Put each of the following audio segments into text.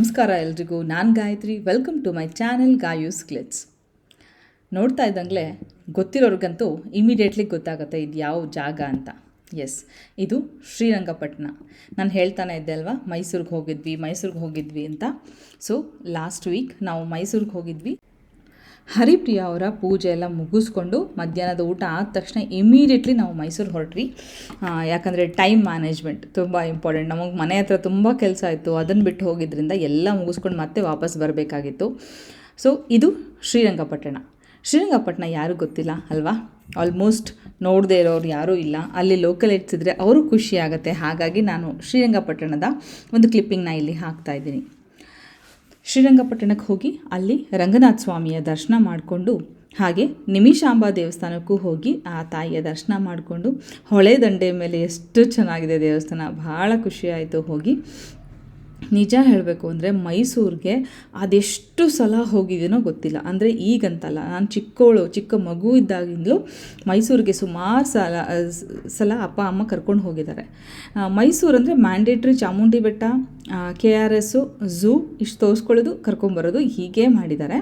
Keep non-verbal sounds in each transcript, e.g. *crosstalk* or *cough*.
ನಮಸ್ಕಾರ ಎಲ್ರಿಗೂ, ನಾನು Gayatri. Welcome to my channel Gayu's clips ನೋಡ್ತಾ ಇದ್ದಂಗೆ ಗೊತ್ತಿರೋರಿಗಂತೂ ಇಮಿಡಿಯೇಟ್ಲಿ ಗೊತ್ತಾಗುತ್ತೆ ಇದು ಯಾವ ಜಾಗ ಅಂತ. ಎಸ್ ಇದು ಶ್ರೀರಂಗಪಟ್ಟಣ ನಾನು ಹೇಳ್ತಾನೆ ಇದ್ದೆ ಅಲ್ವಾ, ಮೈಸೂರಿಗೆ ಹೋಗಿದ್ವಿ ಮೈಸೂರಿಗೆ ಹೋಗಿದ್ವಿ ಅಂತ. ಸೊ ಲಾಸ್ಟ್ ವೀಕ್ ನಾವು ಮೈಸೂರಿಗೆ ಹೋಗಿದ್ವಿ. ಹರಿಪ್ರಿಯ ಅವರ ಪೂಜೆ ಎಲ್ಲ ಮುಗಿಸ್ಕೊಂಡು ಮಧ್ಯಾಹ್ನದ ಊಟ ಆದ ತಕ್ಷಣ ಇಮಿಡಿಯೇಟ್ಲಿ ನಾವು ಮೈಸೂರು ಹೊರಟ್ರಿ ಯಾಕಂದರೆ ಟೈಮ್ ಮ್ಯಾನೇಜ್ಮೆಂಟ್ ತುಂಬ ಇಂಪಾರ್ಟೆಂಟ್ ನಮಗೆ ಮನೆ ಹತ್ರ ತುಂಬ ಕೆಲಸ ಇತ್ತು. ಅದನ್ನು ಬಿಟ್ಟು ಹೋಗಿದ್ದರಿಂದ ಎಲ್ಲ ಮುಗಿಸ್ಕೊಂಡು ಮತ್ತೆ ವಾಪಸ್ ಬರಬೇಕಾಗಿತ್ತು. ಸೊ ಇದು ಶ್ರೀರಂಗಪಟ್ಟಣ. ಶ್ರೀರಂಗಪಟ್ಟಣ ಯಾರು ಗೊತ್ತಿಲ್ಲ ಅಲ್ವಾ? ಆಲ್ಮೋಸ್ಟ್ ನೋಡದೇ ಇರೋರು ಯಾರೂ ಇಲ್ಲ. ಅಲ್ಲಿ ಲೋಕಲ್ ಇಟ್ಸಿದ್ರೆ ಅವರು ಖುಷಿ ಆಗುತ್ತೆ. ಹಾಗಾಗಿ ನಾನು ಶ್ರೀರಂಗಪಟ್ಟಣದ ಒಂದು ಕ್ಲಿಪ್ಪಿಂಗ್ನ ಇಲ್ಲಿ ಹಾಕ್ತಾ ಇದ್ದೀನಿ. ಶ್ರೀರಂಗಪಟ್ಟಣಕ್ಕೆ ಹೋಗಿ ಅಲ್ಲಿ ರಂಗನಾಥ ಸ್ವಾಮಿಯ ದರ್ಶನ ಮಾಡಿಕೊಂಡು ಹಾಗೆ ನಿಮಿಷಾಂಬಾ ದೇವಸ್ಥಾನಕ್ಕೂ ಹೋಗಿ ಆ ತಾಯಿಯ ದರ್ಶನ ಮಾಡಿಕೊಂಡು ಹೊಳೆ ದಂಡೆ ಮೇಲೆ ಎಷ್ಟು ಚೆನ್ನಾಗಿದೆ ದೇವಸ್ಥಾನ. ಭಾಳ ಖುಷಿಯಾಯಿತು ಹೋಗಿ. ನಿಜ ಹೇಳಬೇಕು ಅಂದರೆ ಮೈಸೂರಿಗೆ ಅದೆಷ್ಟು ಸಲ ಹೋಗಿದ್ದೀನೋ ಗೊತ್ತಿಲ್ಲ. ಅಂದರೆ ಈಗಂತಲ್ಲ, ನಾನು ಚಿಕ್ಕವಳು ಚಿಕ್ಕ ಮಗು ಇದ್ದಾಗಿಂದಲೂ ಮೈಸೂರಿಗೆ ಸುಮಾರು ಸಲ ಸಲ ಅಪ್ಪ, ಅಮ್ಮ ಕರ್ಕೊಂಡು ಹೋಗಿದ್ದಾರೆ. ಮೈಸೂರು ಅಂದರೆ ಮ್ಯಾಂಡೇಟ್ರಿ ಚಾಮುಂಡಿ ಬೆಟ್ಟ ಕೆ ಆರ್ ಎಸ್ಸು ಝೂ ಇಷ್ಟು ತೋರಿಸ್ಕೊಳ್ಳೋದು ಕರ್ಕೊಂಬರೋದು ಹೀಗೆ ಮಾಡಿದ್ದಾರೆ.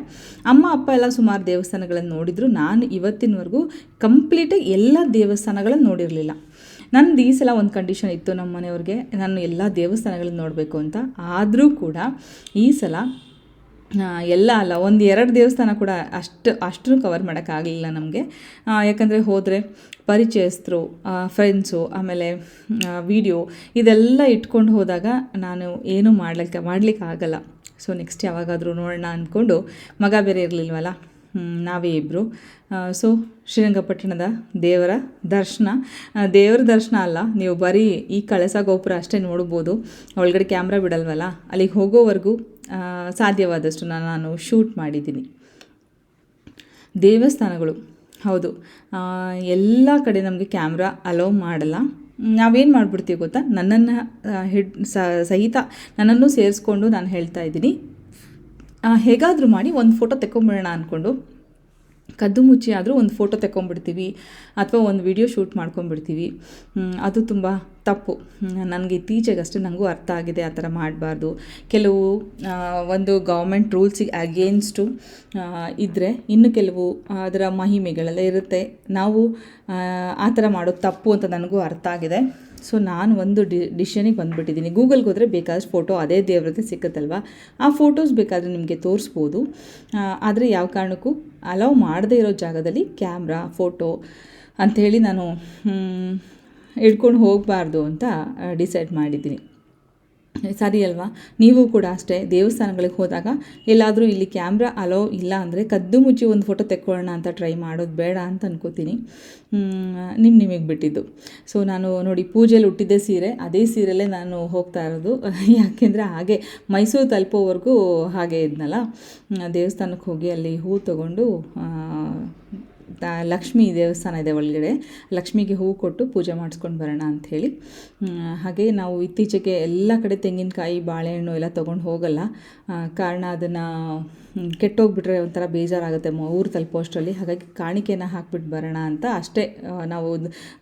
ಅಮ್ಮ, ಅಪ್ಪ ಎಲ್ಲ ಸುಮಾರು ದೇವಸ್ಥಾನಗಳನ್ನು ನೋಡಿದ್ರು. ನಾನು ಇವತ್ತಿನವರೆಗೂ ಕಂಪ್ಲೀಟಾಗಿ ಎಲ್ಲ ದೇವಸ್ಥಾನಗಳನ್ನು ನೋಡಿರಲಿಲ್ಲ. ನಂದು ಈ ಸಲ ಒಂದು ಕಂಡೀಷನ್ ಇತ್ತು ನಮ್ಮ ಮನೆಯವ್ರಿಗೆ, ನಾನು ಎಲ್ಲ ದೇವಸ್ಥಾನಗಳನ್ನ ನೋಡಬೇಕು ಅಂತ. ಆದರೂ ಕೂಡ ಈ ಸಲ ಎಲ್ಲ ಅಲ್ಲ, ಒಂದು ಎರಡು ದೇವಸ್ಥಾನ ಕೂಡ ಅಷ್ಟು ಅಷ್ಟು ಕವರ್ ಮಾಡೋಕ್ಕಾಗಲಿಲ್ಲ ನಮಗೆ. ಯಾಕಂದರೆ ಹೋದರೆ ಪರಿಚಯಸ್ಥರು ಫ್ರೆಂಡ್ಸು ಆಮೇಲೆ ವಿಡಿಯೋ ಇದೆಲ್ಲ ಇಟ್ಕೊಂಡು ಹೋದಾಗ ನಾನು ಏನೂ ಮಾಡ್ಲಿಕ್ಕೆ, ಮಾಡಲಿಕ್ಕೆ ಆಗಲ್ಲ. ಸೊ ನೆಕ್ಸ್ಟ್ ಯಾವಾಗಾದರೂ ನೋಡೋಣ ಅಂದ್ಕೊಂಡು ಮಗ ಬೇರೆ ಇರಲಿಲ್ವಲ್ಲ? ನಾವೇ ಇಬ್ಬರು ಸೊ ಶ್ರೀರಂಗಪಟ್ಟಣದ ದೇವರ ದರ್ಶನ. ದೇವರ ದರ್ಶನ ಅಲ್ಲ, ನೀವು ಬರೀ ಈ ಕಳಸ ಗೋಪುರ ಅಷ್ಟೇ ನೋಡ್ಬೋದು. ಒಳಗಡೆ ಕ್ಯಾಮ್ರಾ ಬಿಡಲ್ವಲ್ಲ? ಅಲ್ಲಿಗೆ ಹೋಗೋವರೆಗೂ ಸಾಧ್ಯವಾದಷ್ಟು ನಾನು ಶೂಟ್ ಮಾಡಿದ್ದೀನಿ. ದೇವಸ್ಥಾನಗಳು, ಹೌದು. ಎಲ್ಲ ಕಡೆ ನಮಗೆ ಕ್ಯಾಮ್ರಾ ಅಲೋ ಮಾಡಲ್ಲ. ನಾವೇನು ಮಾಡಿಬಿಡ್ತೀವಿ ಗೊತ್ತಾ? ನನ್ನನ್ನು ಹಿಡ್ ಸಹಿತ ನನ್ನನ್ನು ಸೇರಿಸ್ಕೊಂಡು ನಾನು ಹೇಳ್ತಾ ಇದ್ದೀನಿ. ಹೇಗಾದರೂ ಮಾಡಿ ಒಂದು ಫೋಟೋ ತೆಕ್ಕೊಂಬಿಡೋಣ ಅಂದ್ಕೊಂಡು ಕದ್ದು ಮುಚ್ಚಿ ಆದರೂ ಒಂದು ಫೋಟೋ ತೆಕ್ಕೊಂಬಿಡ್ತೀವಿ ಅಥವಾ ಒಂದು ವಿಡಿಯೋ ಶೂಟ್ ಮಾಡ್ಕೊಂಬಿಡ್ತೀವಿ ಅದು ತುಂಬ ತಪ್ಪು. ನನಗೆ ಇತ್ತೀಚೆಗಷ್ಟೇ ನನಗೂ ಅರ್ಥ ಆಗಿದೆ ಆ ಥರ ಮಾಡಬಾರ್ದು. ಕೆಲವು ಒಂದು ಗೌರ್ಮೆಂಟ್ ರೂಲ್ಸಿಗೆ ಅಗೇನ್ಸ್ಟು ಇದ್ದರೆ ಇನ್ನು ಕೆಲವು ಅದರ ಮಹಿಮೆಗಳೆಲ್ಲ ಇರುತ್ತೆ. ನಾವು, ಆ ಥರ ಮಾಡೋದು ತಪ್ಪು ಅಂತ ನನಗೂ ಅರ್ಥ ಆಗಿದೆ. ಸೊ ನಾನು ಒಂದು ಡಿ ಡಿಶನಿಗೆ ಬಂದುಬಿಟ್ಟಿದ್ದೀನಿ. ಗೂಗಲ್ಗೆ ಹೋದರೆ ಬೇಕಾದಷ್ಟು ಫೋಟೋ ಅದೇ ದೇವ್ರದ್ದೇ ಸಿಕ್ಕುತ್ತಲ್ವ? ಆ ಫೋಟೋಸ್ ಬೇಕಾದರೆ ನಿಮಗೆ ತೋರಿಸ್ಬೋದು. ಆದರೆ ಯಾವ ಕಾರಣಕ್ಕೂ ಅಲೌ ಮಾಡದೇ ಇರೋ ಜಾಗದಲ್ಲಿ ಕ್ಯಾಮ್ರಾ ಫೋಟೋ ಅಂಥೇಳಿ ನಾನು ಹಿಡ್ಕೊಂಡು ಹೋಗಬಾರ್ದು ಅಂತ ಡಿಸೈಡ್ ಮಾಡಿದ್ದೀನಿ ಸರಿ ಅಲ್ವಾ? ನೀವು ಕೂಡ ಅಷ್ಟೇ ದೇವಸ್ಥಾನಗಳಿಗೆ ಹೋದಾಗ ಎಲ್ಲಾದರೂ ಇಲ್ಲಿ ಕ್ಯಾಮ್ರಾ ಅಲೋ ಇಲ್ಲ ಅಂದರೆ ಕದ್ದು ಮುಚ್ಚಿ ಒಂದು ಫೋಟೋ ತೆಕ್ಕೊಳ್ಳೋಣ ಅಂತ ಟ್ರೈ ಮಾಡೋದು ಬೇಡ ಅಂತ ಅನ್ಕೋತೀನಿ. ನಿಮ್ಮ ನಿಮಗೆ ಬಿಟ್ಟಿದ್ದು. ಸೊ ನಾನು ನೋಡಿ ಪೂಜೆಯಲ್ಲಿ ಹುಟ್ಟಿದ್ದೆ ಸೀರೆ, ಅದೇ ಸೀರೆಯಲ್ಲೇ ನಾನು ಹೋಗ್ತಾ ಇರೋದು. *laughs* ಯಾಕೆಂದರೆ ಹಾಗೆ ಮೈಸೂರು ತಲುಪೋವರೆಗೂ ಹಾಗೆ ಇದ್ನಲ್ಲ. ದೇವಸ್ಥಾನಕ್ಕೆ ಹೋಗಿ ಅಲ್ಲಿ ಹೂ ತೊಗೊಂಡು ಲಕ್ಷ್ಮೀ ದೇವಸ್ಥಾನ ಇದೆ ಒಳಗಡೆ. ಲಕ್ಷ್ಮಿಗೆ ಹೂವು ಕೊಟ್ಟು ಪೂಜೆ ಮಾಡಿಸ್ಕೊಂಡು ಬರೋಣ ಅಂಥೇಳಿ ಹಾಗೆ ನಾವು ಇತ್ತೀಚೆಗೆ ಎಲ್ಲ ಕಡೆ ತೆಂಗಿನಕಾಯಿ, ಬಾಳೆಹಣ್ಣು ಎಲ್ಲ ತೊಗೊಂಡು ಹೋಗಲ್ಲ. ಕಾರಣ ಅದನ್ನು ಕೆಟ್ಟೋಗ್ಬಿಟ್ರೆ ಒಂಥರ ಬೇಜಾರಾಗುತ್ತೆ ಊರು ತಲುಪೋಷ್ಟರಲ್ಲಿ ಹಾಗಾಗಿ ಕಾಣಿಕೆನ ಹಾಕ್ಬಿಟ್ಟು ಬರೋಣ ಅಂತ ಅಷ್ಟೇ ನಾವು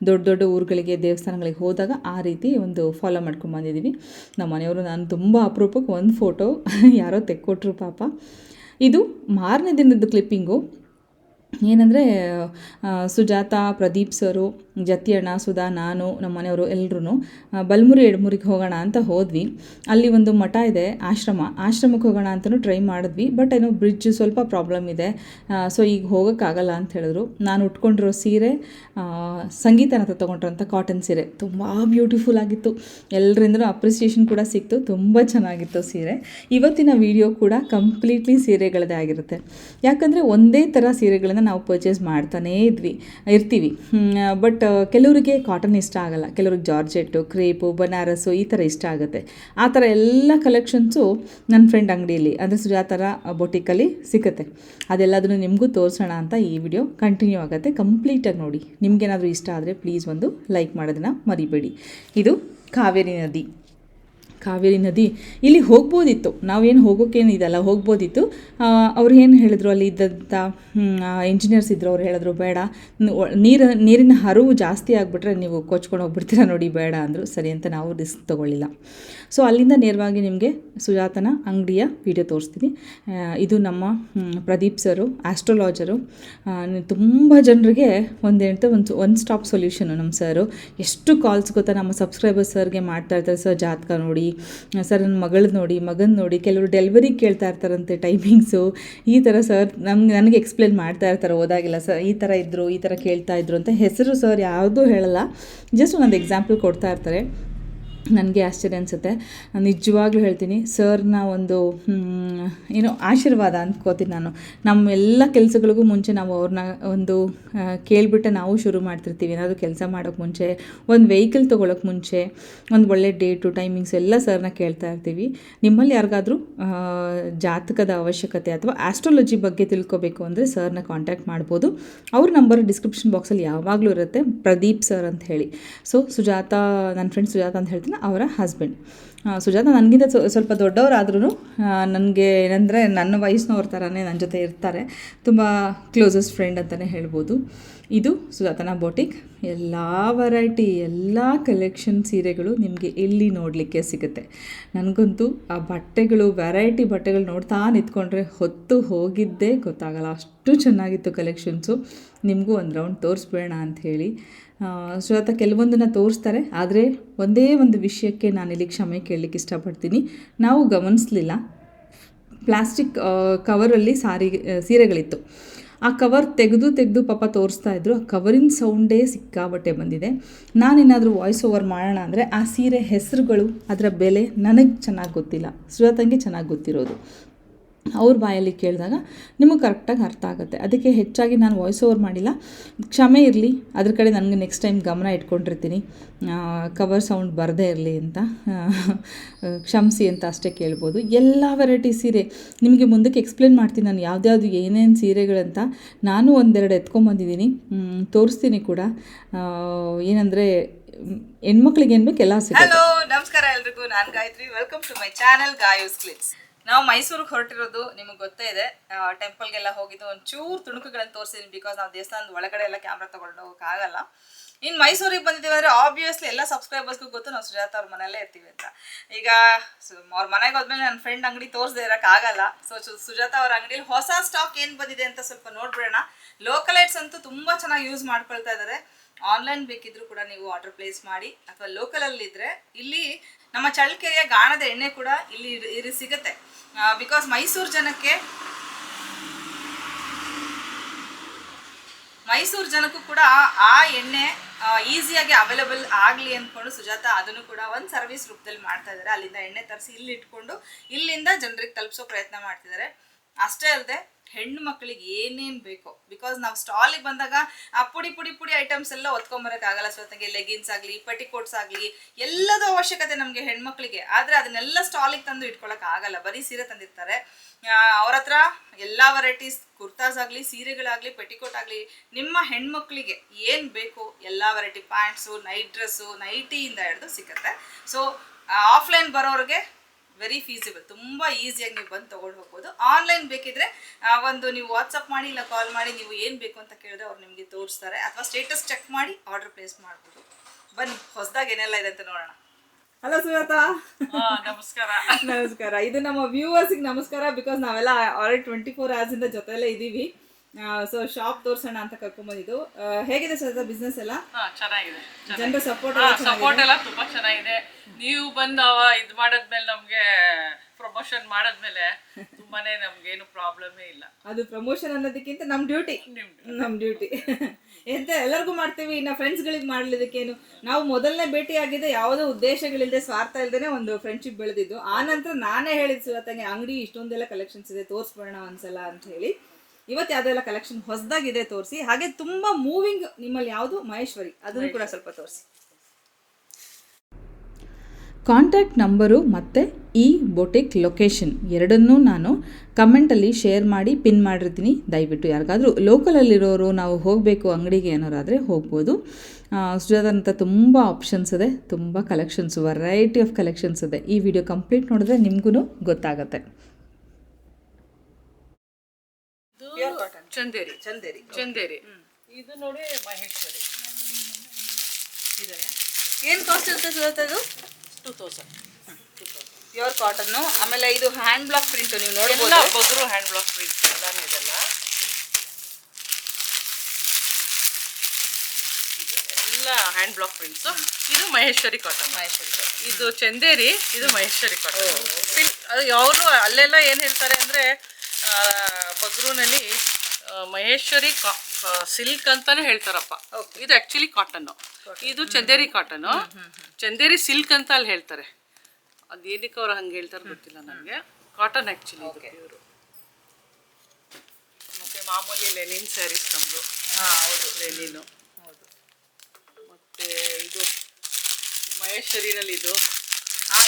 ದೊಡ್ಡ ದೊಡ್ಡ ಊರುಗಳಿಗೆ, ದೇವಸ್ಥಾನಗಳಿಗೆ ಹೋದಾಗ ಆ ರೀತಿ ಒಂದು ಫಾಲೋ ಮಾಡ್ಕೊಂಡು ಬಂದಿದ್ದೀವಿ ನಮ್ಮ ಮನೆಯವರು ನಾನು ತುಂಬ ಅಪರೂಪಕ್ಕೆ ಒಂದು ಫೋಟೋ *laughs* ಯಾರೋ ತೆಕ್ಕೊಟ್ರು ಪಾಪ. ಇದು ಮಾರನೇ ದಿನದ ಕ್ಲಿಪ್ಪಿಂಗು ಏನಂದರೆ ಸುಜಾತ ಪ್ರದೀಪ್ ಸರು ಜತಿಯಣ್ಣ, ಸುಧಾ, ನಾನು, ನಮ್ಮ ಮನೆಯವರು ಎಲ್ಲರೂ ಬಲ್ಮುರಿ ಎಡ್ಮುರಿಗೆ ಹೋಗೋಣ ಅಂತ ಹೋದ್ವಿ. ಅಲ್ಲಿ ಒಂದು ಮಠ ಇದೆ, ಆಶ್ರಮ. ಆಶ್ರಮಕ್ಕೆ ಹೋಗೋಣ ಅಂತಲೂ ಟ್ರೈ ಮಾಡಿದ್ವಿ ಬಟ್ ಏನೋ ಬ್ರಿಡ್ಜ್ ಸ್ವಲ್ಪ ಪ್ರಾಬ್ಲಮ್ ಇದೆ. ಸೊ ಈಗ ಹೋಗೋಕ್ಕಾಗಲ್ಲ ಅಂತ ಹೇಳಿದ್ರು. ನಾನು ಉಟ್ಕೊಂಡಿರೋ ಸೀರೆ ಸಂಗೀತನ ಹತ್ರ ತೊಗೊಂಡ್ರಂಥ ಕಾಟನ್ ಸೀರೆ. ತುಂಬ ಬ್ಯೂಟಿಫುಲ್ ಆಗಿತ್ತು. ಎಲ್ಲರಿಂದಲೂ ಅಪ್ರಿಸಿಯೇಷನ್ ಕೂಡ ಸಿಕ್ತು. ತುಂಬ ಚೆನ್ನಾಗಿತ್ತು ಸೀರೆ. ಇವತ್ತಿನ ವಿಡಿಯೋ ಕೂಡ ಕಂಪ್ಲೀಟ್ಲಿ ಸೀರೆಗಳದೇ ಆಗಿರುತ್ತೆ. ಯಾಕಂದರೆ ಒಂದೇ ಥರ ಸೀರೆಗಳನ್ನು ನಾವು ಪರ್ಚೇಸ್ ಮಾಡ್ತಾನೇ ಇದ್ವಿ, ಇರ್ತೀವಿ. ಬಟ್ ಕೆಲವರಿಗೆ ಕಾಟನ್ ಇಷ್ಟ ಆಗಲ್ಲ. ಕೆಲವ್ರಿಗೆ ಜಾರ್ಜೆಟ್ಟು ಕ್ರೇಪು ಬನಾರಸ್ಸು ಈ ಥರ ಇಷ್ಟ ಆಗುತ್ತೆ. ಆ ಥರ ಎಲ್ಲ ಕಲೆಕ್ಷನ್ಸು ನನ್ನ ಫ್ರೆಂಡ್ ಅಂಗಡಿಯಲ್ಲಿ ಅಂದರೆ ಸುಜಾತರ ಬೊಟಿಕಲ್ಲಿ ಸಿಗುತ್ತೆ. ಅದೆಲ್ಲದನ್ನು ನಿಮಗೂ ತೋರಿಸೋಣ ಅಂತ ಈ ವಿಡಿಯೋ ಕಂಟಿನ್ಯೂ ಆಗುತ್ತೆ. ಕಂಪ್ಲೀಟಾಗಿ ನೋಡಿ. ನಿಮಗೇನಾದರೂ ಇಷ್ಟ ಆದರೆ ಪ್ಲೀಸ್ ಒಂದು ಲೈಕ್ ಮಾಡೋದನ್ನು ಮರಿಬೇಡಿ. ಇದು ಕಾವೇರಿ ನದಿ. ಕಾವೇರಿ ನದಿ ಇಲ್ಲಿ ಹೋಗ್ಬೋದಿತ್ತು. ನಾವೇನು ಹೋಗೋಕ್ಕೇನು ಇದಲ್ಲ, ಹೋಗ್ಬೋದಿತ್ತು. ಅವ್ರು ಏನು ಹೇಳಿದ್ರು ಅಲ್ಲಿ ಇದ್ದಂಥ ಇಂಜಿನಿಯರ್ಸ್ ಇದ್ದರು ಅವ್ರು ಹೇಳಿದ್ರು, ಬೇಡ ನೀರು, ನೀರಿನ ಹರಿವು ಜಾಸ್ತಿ ಆಗಿಬಿಟ್ರೆ ನೀವು ಕೊಚ್ಕೊಂಡು ಹೋಗ್ಬಿಡ್ತೀರಾ ನೋಡಿ, ಬೇಡ, ಅಂದರು. ಸರಿ ಅಂತ ನಾವು ರಿಸ್ಕ್ ತೊಗೊಳ್ಳಿಲ್ಲ. ಸೊ ಅಲ್ಲಿಂದ ನೇರವಾಗಿ ನಿಮಗೆ ಸುಜಾತನ ಅಂಗಡಿಯ ವಿಡಿಯೋ ತೋರಿಸ್ತೀನಿ. ಇದು ನಮ್ಮ ಪ್ರದೀಪ್ ಸರು ಆಸ್ಟ್ರೋಲಾಜರು ತುಂಬ ಜನರಿಗೆ ಒಂದೇ ಹೇಳ್ತಾ ಒಂದು ಒನ್ ಸ್ಟಾಪ್ ಸೊಲ್ಯೂಷನು ನಮ್ಮ ಸರು. ಎಷ್ಟು ಕಾಲ್ಸ್ ಗೊತ್ತಾ ನಮ್ಮ ಸಬ್ಸ್ಕ್ರೈಬರ್ ಸರ್ಗೆ ಮಾಡ್ತಾ ಇರ್ತಾರೆ, ಸರ್, ಜಾತಕ ನೋಡಿ ಸರ್ ನನ್ನ ಮಗಳು ನೋಡಿ, ಮಗನ ನೋಡಿ ಕೆಲವರು ಡೆಲಿವರಿ ಕೇಳ್ತಾ ಇರ್ತಾರಂತೆ ಟೈಮಿಂಗ್ಸು ಈ ಥರ ಸರ್ ನಮ್ಗೆ ನನಗೆ ಎಕ್ಸ್ಪ್ಲೇನ್ ಮಾಡ್ತಾ ಇರ್ತಾರೆ ಓದಾಗಿಲ್ಲ ಸರ್ ಈ ಥರ ಇದ್ದರು ಈ ಥರ ಕೇಳ್ತಾ ಇದ್ರು ಅಂತ ಹೆಸರು ಸರ್ ಯಾವುದೂ ಹೇಳಲ್ಲ. ಜಸ್ಟ್ ಒಂದು ಎಕ್ಸಾಂಪಲ್ ಕೊಡ್ತಾ ಇರ್ತಾರೆ. ನನಗೆ ಆಶ್ಚರ್ಯ ಅನಿಸುತ್ತೆ. ನಿಜವಾಗ್ಲೂ ಹೇಳ್ತೀನಿ, ಸರ್ನ ಒಂದು ಏನೋ ಆಶೀರ್ವಾದ ಅಂದ್ಕೋತೀನಿ ನಾನು. ನಮ್ಮ ಎಲ್ಲ ಕೆಲಸಗಳಿಗೂ ಮುಂಚೆ ನಾವು ಅವ್ರನ್ನ ಒಂದು ಕೇಳಿಬಿಟ್ಟೆ ಕೇಳ್ಬಿಟ್ಟೆ ನಾವು ಶುರು ಮಾಡ್ತಿರ್ತೀವಿ. ಏನಾದರೂ ಕೆಲಸ ಮಾಡೋಕ್ಕೆ ಮುಂಚೆ, ಒಂದು ವೆಹಿಕಲ್ ತೊಗೊಳಕ್ಕೆ ಮುಂಚೆ, ಒಂದು ಒಳ್ಳೆ ಡೇಟು ಟೈಮಿಂಗ್ಸ್ ಎಲ್ಲ ಸರ್ನ ಕೇಳ್ತಾ ಇರ್ತೀವಿ. ನಿಮ್ಮಲ್ಲಿ ಯಾರಿಗಾದರೂ ಜಾತಕದ ಅವಶ್ಯಕತೆ ಅಥವಾ ಆಸ್ಟ್ರಾಲಜಿ ಬಗ್ಗೆ ತಿಳ್ಕೊಬೇಕು ಅಂದರೆ ಸರ್ನ ಕಾಂಟ್ಯಾಕ್ಟ್ ಮಾಡ್ಬೋದು. ಅವ್ರ ನಂಬರ್ ಡಿಸ್ಕ್ರಿಪ್ಷನ್ ಬಾಕ್ಸಲ್ಲಿ ಯಾವಾಗಲೂ ಇರುತ್ತೆ. ಪ್ರದೀಪ್ ಸರ್ ಅಂತ ಹೇಳಿ. ಸೊ ಸುಜಾತ ನನ್ನ ಫ್ರೆಂಡ್ ಸುಜಾತ ಅಂತ ಹೇಳ್ತೀನಿ. ಅವರ ಹಸ್ಬೆಂಡ್ ಸುಜಾತ ನನಗಿಂತ ಸ್ವ- ಸ್ವಲ್ಪ ದೊಡ್ಡವರಾದ್ರೂ ನನಗೆ ಏನಂದರೆ ನನ್ನ ವಯಸ್ಸಿನವ್ರ ಥರನೇ ನನ್ನ ಜೊತೆ ಇರ್ತಾರೆ. ತುಂಬ ಕ್ಲೋಸಸ್ಟ್ ಫ್ರೆಂಡ್ ಅಂತಲೇ ಹೇಳ್ಬೋದು. ಇದು ಸುಜಾತನ ಬೋಟಿಕ್ ಎಲ್ಲ ವೆರೈಟಿ ಎಲ್ಲ ಕಲೆಕ್ಷನ್ ಸೀರೆಗಳು ನಿಮಗೆ ಇಲ್ಲಿ ನೋಡಲಿಕ್ಕೆ ಸಿಗುತ್ತೆ. ನನಗಂತೂ ಆ ಬಟ್ಟೆಗಳು ವೆರೈಟಿ ಬಟ್ಟೆಗಳು ನೋಡ್ತಾ ನಿಂತ್ಕೊಂಡ್ರೆ ಹೊತ್ತು ಹೋಗಿದ್ದೇ ಗೊತ್ತಾಗಲ್ಲ. ಅಷ್ಟು ಚೆನ್ನಾಗಿತ್ತು ಕಲೆಕ್ಷನ್ಸು ನಿಮಗೂ ಒಂದು ರೌಂಡ್ ತೋರಿಸ್ಬೇಡ ಅಂತ ಸುಜಾತ ಕೆಲವೊಂದನ್ನು ತೋರಿಸ್ತಾರೆ, ಆದರೆ ಒಂದೇ ಒಂದು ವಿಷಯಕ್ಕೆ ನಾನು ಇಲ್ಲಿ ಕ್ಷಮೆ ಕೇಳಲಿಕ್ಕೆ ಇಷ್ಟಪಡ್ತೀನಿ. ನಾವು ಗಮನಿಸಲಿಲ್ಲ. ಪ್ಲಾಸ್ಟಿಕ್ ಕವರಲ್ಲಿ ಸಾರಿ ಸೀರೆಗಳಿತ್ತು. ಆ ಕವರ್ ತೆಗೆದು ತೆಗೆದು ಪಾಪ ತೋರಿಸ್ತಾ ಇದ್ರು. ಆ ಕವರಿನ ಸೌಂಡೇ ಸಿಕ್ಕಾಬಟ್ಟೆ ಬಂದಿದೆ. ನಾನೇನಾದರೂ ವಾಯ್ಸ್ ಓವರ್ ಮಾಡೋಣ ಅಂದರೆ ಆ ಸೀರೆ ಹೆಸರುಗಳು, ಅದರ ಬೆಲೆ ನನಗೆ ಚೆನ್ನಾಗಿ ಗೊತ್ತಿಲ್ಲ. ಸುಜಾತಂಗೆ ಚೆನ್ನಾಗಿ ಗೊತ್ತಿರೋದು. ಅವ್ರ ಬಾಯಲ್ಲಿ ಕೇಳಿದಾಗ ನಿಮಗೆ ಕರೆಕ್ಟಾಗಿ ಅರ್ಥ ಆಗುತ್ತೆ. ಅದಕ್ಕೆ ಹೆಚ್ಚಾಗಿ ನಾನು ವಾಯ್ಸ್ ಓವರ್ ಮಾಡಿಲ್ಲ. ಕ್ಷಮೆ ಇರಲಿ. ಅದ್ರ ಕಡೆ ನನಗೆ ನೆಕ್ಸ್ಟ್ ಟೈಮ್ ಗಮನ ಇಟ್ಕೊಂಡಿರ್ತೀನಿ. ಕವರ್ ಸೌಂಡ್ ಬರದೇ ಇರಲಿ ಅಂತ. ಕ್ಷಮಿಸಿ ಅಂತ ಅಷ್ಟೇ ಕೇಳ್ಬೋದು. ಎಲ್ಲ ವೆರೈಟಿ ಸೀರೆ ನಿಮಗೆ ಮುಂದಕ್ಕೆ ಎಕ್ಸ್ಪ್ಲೇನ್ ಮಾಡ್ತೀನಿ. ನಾನು ಯಾವುದ್ಯಾವ್ದು ಏನೇನು ಸೀರೆಗಳಂತ ನಾನು ಒಂದೆರಡು ಎತ್ಕೊಂಬಂದಿದ್ದೀನಿ ತೋರಿಸ್ತೀನಿ ಕೂಡ. ಏನಂದರೆ ಹೆಣ್ಮಕ್ಳಿಗೆ ಏನು ಬೇಕು ಎಲ್ಲ ಸಿಗುತ್ತೆ. ನಮಸ್ಕಾರ ಎಲ್ರಿಗೂ. ನಾನು Gayatri. Welcome to my channel Gayu's clips ನಾವು ಮೈಸೂರಿಗೆ ಹೊರಟಿರೋದು ನಿಮಗೆ ಗೊತ್ತೇ ಇದೆ. ಟೆಂಪಲ್ಗೆಲ್ಲ ಹೋಗಿದ್ದು ಒಂಚೂರು ತುಣುಕುಗಳನ್ನು ತೋರಿಸಿದ್ದೀನಿ ಬಿಕಾಸ್ ನಾವು ದೇವಸ್ಥಾನದ ಒಳಗಡೆ ಎಲ್ಲ ಕ್ಯಾಮ್ರಾ ತಗೊಂಡು ಹೋಗೋಕ್ಕಾಗಲ್ಲ ಇನ್ನು ಮೈಸೂರಿಗೆ ಬಂದಿದ್ದೀವಿ ಅಂದರೆ ಆಬ್ವಿಯಸ್ಲಿ ಎಲ್ಲ ಸಬ್ಸ್ಕ್ರೈಬರ್ಸ್ಗೂ ಗೊತ್ತು, ನಾವು ಸುಜಾತ ಅವ್ರ ಮನೆಯಲ್ಲೇ ಇರ್ತೀವಿ ಅಂತ. ಈಗ ಅವ್ರ ಮನೆಗೆ ಹೋದ್ಮೇಲೆ ನನ್ನ ಫ್ರೆಂಡ್ ಅಂಗಡಿ ತೋರಿಸದೆ ಇರೋಕ್ಕಾಗಲ್ಲ ಸೊ, ಸುಜಾತ ಅವ್ರ ಅಂಗಡಿಲಿ ಹೊಸ ಸ್ಟಾಕ್ ಏನು ಬಂದಿದೆ ಅಂತ ಸ್ವಲ್ಪ ನೋಡ್ಬಿಡೋಣ. ಲೋಕಲೈಟ್ಸ್ ಅಂತೂ ತುಂಬ ಚೆನ್ನಾಗಿ ಯೂಸ್ ಮಾಡ್ಕೊಳ್ತಾ ಇದ್ದಾರೆ ಆನ್ಲೈನ್ ಬೇಕಿದ್ರು ಕೂಡ ನೀವು ಆರ್ಡರ್ ಪ್ಲೇಸ್ ಮಾಡಿ, ಅಥವಾ ಲೋಕಲಲ್ಲಿದ್ದರೆ ಇಲ್ಲಿ ನಮ್ಮ ಚಳ್ಳಕೆರೆಯ ಗಾಣದ ಎಣ್ಣೆ ಕೂಡ ಇಲ್ಲಿ ಇರ್ ಸಿಗುತ್ತೆ. ಬಿಕಾಸ್ ಮೈಸೂರು ಜನಕ್ಕೆ ಮೈಸೂರು ಜನಕ್ಕೂ ಕೂಡ ಆ ಎಣ್ಣೆ ಈಸಿಯಾಗಿ ಅವೈಲಬಲ್ ಆಗಲಿ ಅಂದ್ಕೊಂಡು ಸುಜಾತ ಅದನ್ನು ಕೂಡ ಒಂದು ಸರ್ವಿಸ್ ರೂಪದಲ್ಲಿ ಮಾಡ್ತಾ ಇದ್ದಾರೆ. ಅಲ್ಲಿಂದ ಎಣ್ಣೆ ತರಿಸಿ ಇಲ್ಲಿ ಇಟ್ಕೊಂಡು ಇಲ್ಲಿಂದ ಜನರಿಗೆ ತಲುಪಿಸೋ ಪ್ರಯತ್ನ ಮಾಡ್ತಿದ್ದಾರೆ. ಅಷ್ಟೇ ಅಲ್ಲದೆ ಹೆಣ್ಣು ಮಕ್ಕಳಿಗೆ ಏನೇನು ಬೇಕೋ ಬಿಕಾಸ್ ನಾವು ಸ್ಟಾಲಿಗೆ ಬಂದಾಗ ಆ ಪುಡಿ ಪುಡಿ ಪುಡಿ ಐಟಮ್ಸ್ ಎಲ್ಲ ಸೊ ಸ್ವತಂಗೆ ಲೆಗಿನ್ಸ್ ಆಗಲಿ ಪೆಟಿಕೋಟ್ಸ್ ಆಗಲಿ, ಎಲ್ಲದೂ ಅವಶ್ಯಕತೆ ನಮಗೆ ಹೆಣ್ಮಕ್ಳಿಗೆ ಆದರೆ ಅದನ್ನೆಲ್ಲ ಸ್ಟಾಲಿಗೆ ತಂದು ಇಟ್ಕೊಳ್ಳೋಕ್ಕಾಗಲ್ಲ ಆಗಲ್ಲ ಬರೀ ಸೀರೆ ತಂದಿರ್ತಾರೆ. ಅವ್ರ ಹತ್ರ ಎಲ್ಲ ವೆರೈಟೀಸ್ ಕುರ್ತಾಸ್ ಆಗಲಿ, ಸೀರೆಗಳಾಗಲಿ ಪೆಟಿಕೋಟ್ ಆಗಲಿ, ನಿಮ್ಮ ಹೆಣ್ಮಕ್ಳಿಗೆ ಏನು ಬೇಕು ಎಲ್ಲ ವೆರೈಟಿ ಪ್ಯಾಂಟ್ಸು ನೈಟ್ ಡ್ರೆಸ್ಸು ನೈಟಿಯಿಂದ ಹಿಡಿದು ಸಿಗುತ್ತೆ ಸೊ ಆಫ್ಲೈನ್ ಬರೋರಿಗೆ ವೆರಿ ಫೀಸಿಬಲ್ ತುಂಬ ಈಸಿಯಾಗಿ ನೀವು ಬಂದು ತೊಗೊಂಡು ಹೋಗ್ಬೋದು. ಆನ್ಲೈನ್ ಬೇಕಿದ್ರೆ ಆ, ಒಂದು ನೀವು ವಾಟ್ಸಪ್ ಮಾಡಿ ಇಲ್ಲ ಕಾಲ್ ಮಾಡಿ ನೀವು ಏನು ಬೇಕು ಅಂತ ಕೇಳಿದ್ರೆ ಅವ್ರು ನಿಮಗೆ ತೋರಿಸ್ತಾರೆ. ಅಥವಾ ಸ್ಟೇಟಸ್ ಚೆಕ್ ಮಾಡಿ ಆರ್ಡರ್ ಪ್ಲೇಸ್ ಮಾಡ್ಬೋದು. ಬನ್ನಿ ಹೊಸದಾಗಿ ಏನೆಲ್ಲ ಇದೆ ಅಂತ ನೋಡೋಣ. ಹಲೋ ಸುಜಾತ ನಮಸ್ಕಾರ. ನಮಸ್ಕಾರ. ಇದು ನಮ್ಮ ವ್ಯೂವರ್ಸಿಗೆ ನಮಸ್ಕಾರ ಬಿಕಾಸ್ ನಾವೆಲ್ಲ ಆಲ್ರೆಡಿ ಟ್ವೆಂಟಿ ಫೋರ್ ಅವರ್ಸಿಂದ ಜೊತೆಯಲ್ಲೇ ಇದ್ದೀವಿ ಸೊ ಶಾಪ್ ತೋರ್ಸೋಣ ಅಂತ ಕರ್ಕೊಂಬಂದಿದ್ದು. ಆ, ಹೇಗಿದೆ ಸರ್ ಬಿಸ್ನೆಸ್ ಎಲ್ಲ? ಹಾ ಚೆನ್ನಾಗಿದೆ ಜನರ ಸಪೋರ್ಟ್ ಸಪೋರ್ಟ್ ಎಲ್ಲ ತುಂಬಾ ಚೆನ್ನಾಗಿದೆ. ನೀವು ಬಂದು ಅವ ಇದ್ ಮಾಡಾದ್ಮೇಲೆ ನಮ್ಗೆ ಪ್ರಮೋಷನ್ ಮಾಡದ್ಮೇಲೆ ತುಂಬಾನೇ ನಮ್ಗೆ ಏನು ಪ್ರಾಬ್ಲಮೇ ಇಲ್ಲ. ಅದು ಪ್ರಮೋಷನ್ ಅನ್ನೋದಕ್ಕಿಂತ ನಮ್ ಡ್ಯೂಟಿ ನಮ್ ಡ್ಯೂಟಿ ಎಂತ ಎಲ್ಲರಿಗೂ ಮಾಡ್ತೀವಿ ಇನ್ನು ಫ್ರೆಂಡ್ಸ್ಗಳಿಗೆ ಮಾಡ್ಲಿದಕ್ಕೇನು? ನಾವು ಮೊದಲನೇ ಭೇಟಿ ಆಗಿದ್ದೆ ಯಾವುದೋ ಉದ್ದೇಶಗಳಿಲ್ಲದೆ ಸ್ವಾರ್ಥ ಇಲ್ದೇನೆ ಒಂದು ಫ್ರೆಂಡ್ಶಿಪ್ ಬೆಳೆದಿದ್ದು. ಆ ನಂತರ ನಾನೇ ಹೇಳಿದ್ ಸುರತಂಗೆ ಅಂಗಡಿ ಇಷ್ಟೊಂದೆಲ್ಲ ಕಲೆಕ್ಷನ್ಸ್ ಇದೆ ತೋರಿಸ್ಬೋಣ ಒಂದ್ಸಲ ಅಂತ ಹೇಳಿ. ಇವತ್ತು ಯಾವ್ದೆಲ್ಲ ಕಲೆಕ್ಷನ್ ಹೊಸದಾಗಿದೆ ತೋರಿಸಿ. ಹಾಗೆ ತುಂಬಾ ಮೂವಿಂಗ್ ನಿಮ್ಮಲ್ಲಿ ಯಾವುದು ಮಹೇಶ್ವರಿ, ಅದನ್ನು ಕೂಡ ಸ್ವಲ್ಪ ತೋರಿಸಿ. ಕಾಂಟ್ಯಾಕ್ಟ್ ನಂಬರು ಮತ್ತು ಈ ಬೊಟಿಕ್ ಲೊಕೇಶನ್ ಎರಡನ್ನೂ ನಾನು ಕಮೆಂಟಲ್ಲಿ ಶೇರ್ ಮಾಡಿ ಪಿನ್ ಮಾಡಿರ್ತೀನಿ. ದಯವಿಟ್ಟು ಯಾರಿಗಾದರೂ ಲೋಕಲಲ್ಲಿರೋರು ನಾವು ಹೋಗಬೇಕು ಅಂಗಡಿಗೆ ಅನ್ನೋರಾದರೆ ಹೋಗ್ಬೋದು. ಸುಜಾತಂಥ ಸುಜಾತ ಅಂತ ತುಂಬ ಆಪ್ಷನ್ಸ್ ಇದೆ, ತುಂಬ ಕಲೆಕ್ಷನ್ಸ್ ವೆರೈಟಿ ಆಫ್ ಕಲೆಕ್ಷನ್ಸ್ ಇದೆ. ಈ ವಿಡಿಯೋ ಕಂಪ್ಲೀಟ್ ನೋಡಿದ್ರೆ ನಿಮಗೂ ಗೊತ್ತಾಗುತ್ತೆ. ಚಂದೇರಿ. ಚಂದೇರಿ. ಚಂದೇರಿ. ಇದು ನೋಡಿ ಮಹೇಶ್ವರಿ. ಏನ್ ಕಾಸ್ಟ್ ಇರುತ್ತೆ ಸುಜಾತ ಅದು ಟೂ ತೌಸಂಡ್ ಪ್ಯೂರ್ ಕಾಟನ್ ಆಮೇಲೆ ಇದು ಹ್ಯಾಂಡ್ ಬ್ಲಾಕ್ ಪ್ರಿಂಟ್ ನೀವು ನೋಡಿ ಬಗ್ರು ಹ್ಯಾಂಡ್ ಬ್ಲಾಕ್ ಪ್ರಿಂಟ್ ಎಲ್ಲಾನು ಇದೆಲ್ಲ. ಎಲ್ಲ ಹ್ಯಾಂಡ್ ಬ್ಲಾಕ್ ಪ್ರಿಂಟ್ಸ್ ಇದು ಮಹೇಶ್ವರಿ ಕಾಟನ್ ಮಹೇಶ್ವರಿ ಇದು ಚಂದೇರಿ ಇದು ಮಹೇಶ್ವರಿ ಕಾಟನ್ ಅವರು ಅಲ್ಲೆಲ್ಲ ಏನು ಹೇಳ್ತಾರೆ ಅಂದರೆ ಬಗ್ರೂನಲ್ಲಿ ಮಹೇಶ್ವರಿ ಸಿಲ್ಕ್ ಅಂತಾನೆ ಹೇಳ್ತಾರಪ್ಪ. ಇದು ಆ್ಯಕ್ಚುಲಿ ಕಾಟನ್ನು ಇದು ಚಂದೇರಿ ಕಾಟನ್ ಚಂದೇರಿ ಸಿಲ್ಕ್ ಅಂತ ಅಲ್ಲಿ ಹೇಳ್ತಾರೆ. ಅದೇನಕ್ಕೆ ಅವ್ರು ಹಂಗೆ ಹೇಳ್ತಾರೆ ಗೊತ್ತಿಲ್ಲ ನನಗೆ. ಕಾಟನ್ ಆ್ಯಕ್ಚುಲಿ ಇವರು ಮತ್ತು ಮಾಮೂಲಿ ಲೆನಿನ್ ಸ್ಯಾರೀಸ್ ನಮ್ಮದು ಹಾ ಹೌದು. ಲೆನಿನು ಮತ್ತು ಇದು ಮಹೇಶ್ವರಿನಲ್ಲಿ ಇದು.